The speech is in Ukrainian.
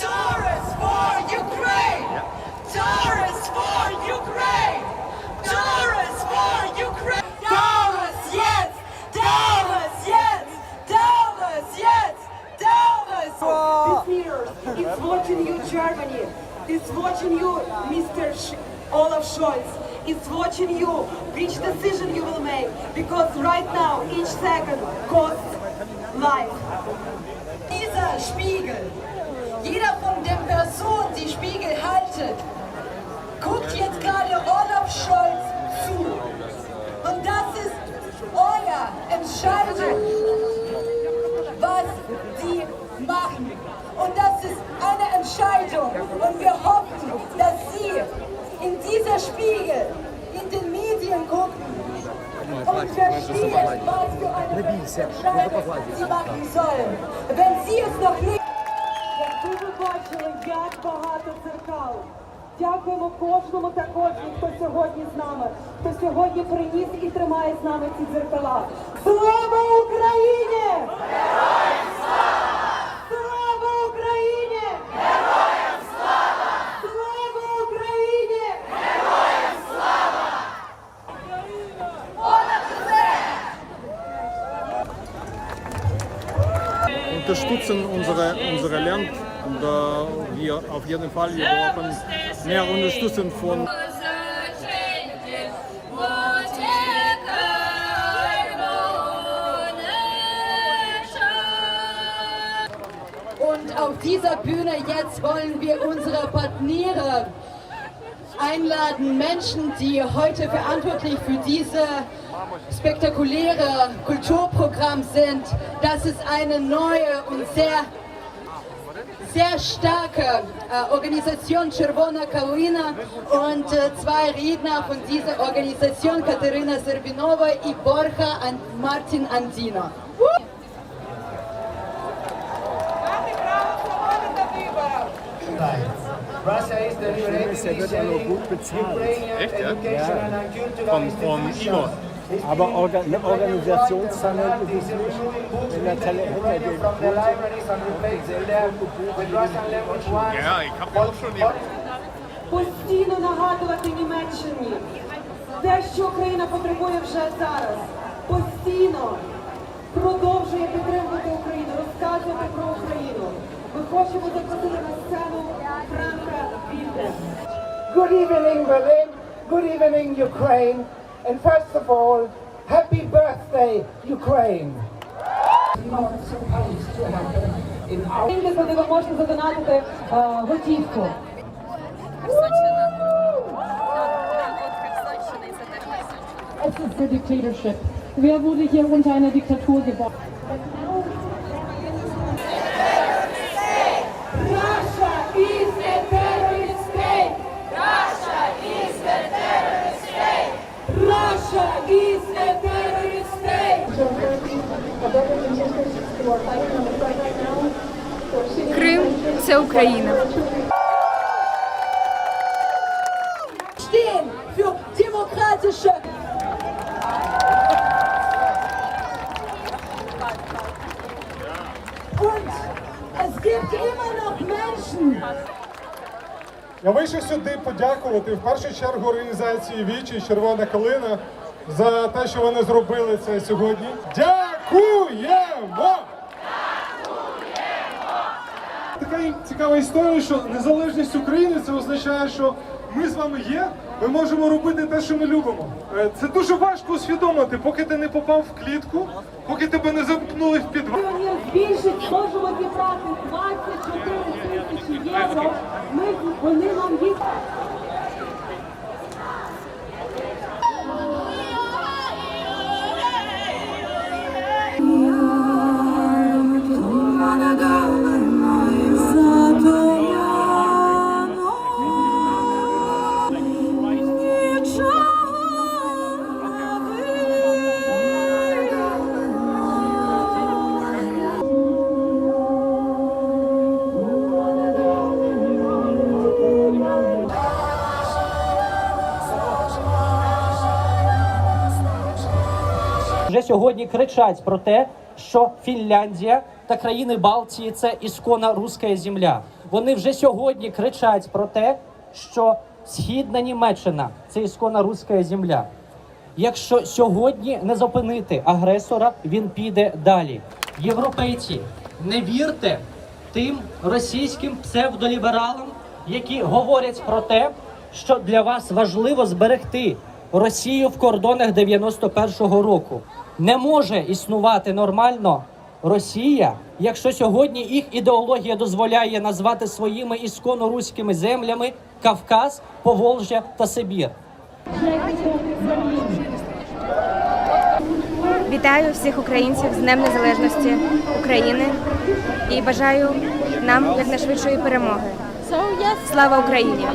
Taurus for Ukraine! Taurus for Ukraine! Taurus for Ukraine! Taurus, yes! Taurus, yes! Taurus, yes! Taurus! These leaders, it's watching you, Germany. It's watching you, Mr. Sch- Olaf Scholz. It's watching you, which decision you will make. Because right now, each second costs life. Dieser Spiegel, jeder von den Personen, die Spiegel halten, guckt jetzt gerade Olaf Scholz zu. Und das ist euer Entscheidung, was sie machen. Und das ist eine Entscheidung. Und wir hoffen, dass sie in dieser Spiegel in den Medien gucken und verstehen, was für eine sie machen sollen. Wenn sie es noch nicht Якби ви бачили, як багато дзеркал. Дякуємо кожному та кожній, хто сьогодні з нами, хто сьогодні приніс і тримає з нами ці дзеркала. Слава Україні! Героям слава! Україні! Героям слава! Слава Україні! unterstützen unsere, unsere Land und äh, wir auf jeden Fall wir brauchen mehr Unterstützung von Und auf dieser Bühne jetzt wollen wir unsere Partner einladen, Menschen, die heute verantwortlich für diese spektakuläre Kulturprogramm sind. Das ist eine neue und sehr sehr starke äh, Organisation Червона Калина und äh, zwei Redner von dieser Organisation, Katerina Servinova und Borja An Martin Andino. Russia is deliberating sharing Ukrainian Echt, ja? educational and cultural Vom- vom institutions. Aber Orga eine Organisationstalent ist es nicht. Wenn der Talent language ones. Ja, ich habe auch schon die постійно нагадувати Німеччині те, що Україна потребує вже зараз. Постійно продовжує підтримувати Україну, розказувати про Україну. Ми хочемо запросити на сцену Франка Вільде. Good evening, Berlin. Good evening, Ukraine. And first of all, happy birthday, Ukraine. Not supposed to happen in our Вільде, куди ви можете задонатити е, готівку. Es ist für Dictatorship. Wer wurde hier unter einer Diktatur geboren? Noch Menschen, Я вийшов сюди подякувати в першу чергу організації Вічі Червона Калина за те, що вони зробили це сьогодні. Дякуємо! Така цікава історія, що незалежність України це означає, що ми з вами є, ми можемо робити те, що ми любимо. Е, Це дуже важко усвідомити, поки ти не попав в клітку, поки тебе не замкнули в підвал. Ми збільшить, можемо зібрати 24 тисячі євро. Ми, вони нам їх вже сьогодні кричать про те, що Фінляндія та країни Балтії це іскона руська земля. Вони вже сьогодні кричать про те, що східна Німеччина це іскона руська земля. Якщо сьогодні не зупинити агресора, він піде далі. Європейці, не вірте тим російським псевдолібералам, які говорять про те, що для вас важливо зберегти Росію в кордонах 91-го року. Не може існувати нормально Росія, якщо сьогодні їх ідеологія дозволяє назвати своїми ісконо-руськими землями Кавказ, Поволжя та Сибір. Вітаю всіх українців з Днем Незалежності України і бажаю нам якнайшвидшої перемоги. Слава Україні!